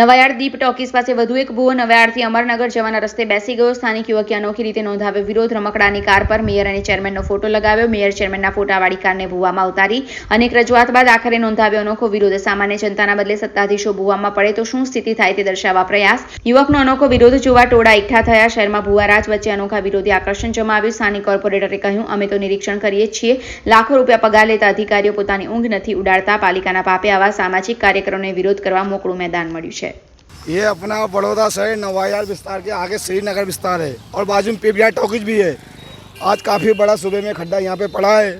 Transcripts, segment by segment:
નવાયાર્ડ દીપ talkies પાસે વધુ એક ભૂવો નવાયાર્ડથી અમરનગર જવાના રસ્તે બેસી ગયો. સ્થાનિક યુવકે અનોખી રીતે નોંધાવ્યો વિરોધ. રમકડાની કાર પર મેયર અને ચેરમેનનો ફોટો લગાવ્યો. મેયર ચેરમેનના ફોટાવાળી કારને ભૂવામાં ઉતારી અનેક રજૂઆત બાદ આખરે નોંધાવ્યો અનોખો વિરોધ. સામાન્ય જનતાના બદલે સત્તાધીશો ભૂવામાં પડે તો શું સ્થિતિ થાય તે દર્શાવવા પ્રયાસ. યુવકનો અનોખો વિરોધ જોવા ટોળા એકઠા થયા. શહેરમાં ભૂવારાજ વચ્ચે અનોખા વિરોધી આકર્ષણ જમાવ્યું. સ્થાનિક કોર્પોરેટરે કહ્યું, અમે તો નિરીક્ષણ કરીએ છીએ. લાખો રૂપિયા પગાર લેતા અધિકારીઓ પોતાની ઊંઘ નથી ઉડાડતા. પાલિકાના પાપે આવા સામાજિક કાર્યક્રમોને વિરોધ કરવા મોકળું મેદાન મળ્યું છે. ये अपना बड़ौदा शहर नवायार विस्तार के आगे श्रीनगर विस्तार है और बाजू में पीपरिया टॉकीज भी है। आज काफ़ी बड़ा सुबह में खड्डा यहाँ पे पड़ा है।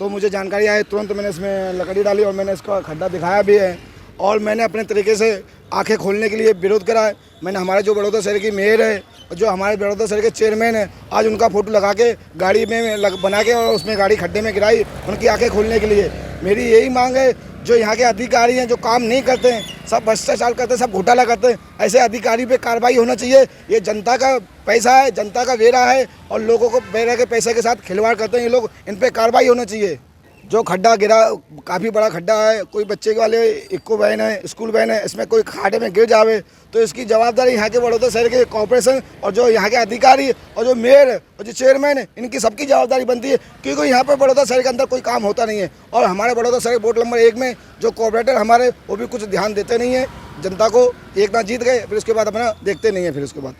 तो मुझे जानकारी आई तुरंत मैंने इसमें लकड़ी डाली और मैंने इसका खड्डा दिखाया भी है। और मैंने अपने तरीके से आँखें खोलने के लिए विरोध करा है। मैंने हमारे जो बड़ौदा शहर की मेयर है और जो हमारे बड़ौदा शहर के चेयरमैन है आज उनका फ़ोटो लगा के गाड़ी में लग, बना के और उसमें गाड़ी खड्डे में गिराई उनकी आँखें खोलने के लिए। मेरी यही मांग है जो यहाँ के अधिकारी हैं, जो काम नहीं करते हैं, सब भ्रष्टाचार करते हैं, सब घोटाला करते हैं, ऐसे अधिकारी पे कार्रवाई होना चाहिए। ये जनता का पैसा है, जनता का वेरा है और लोगों को वेरा के पैसे के साथ खिलवाड़ करते हैं। ये लोग इन पर कार्रवाई होना चाहिए। जो खड्डा गिरा, काफ़ी बड़ा खड्डा है, कोई बच्चे वाले इक्को वैन है, स्कूल वैन है, इसमें कोई खाडे में गिर जावे तो इसकी जवाबदारी यहाँ के बड़ौदा शहर के कॉरपोरेशन और जो यहाँ के अधिकारी और जो मेयर और जो चेयरमैन है इनकी सबकी जवाबदारी बनती है, क्योंकि यहाँ पर बड़ौदा शहर के अंदर कोई काम होता नहीं है। और हमारे बड़ौदा शहर बोर्ड नंबर एक में जो कॉर्पोरेटर हमारे, वो भी कुछ ध्यान देते नहीं है, जनता को एक ना जीत गए, फिर उसके बाद अपना देखते नहीं है, फिर उसके बाद।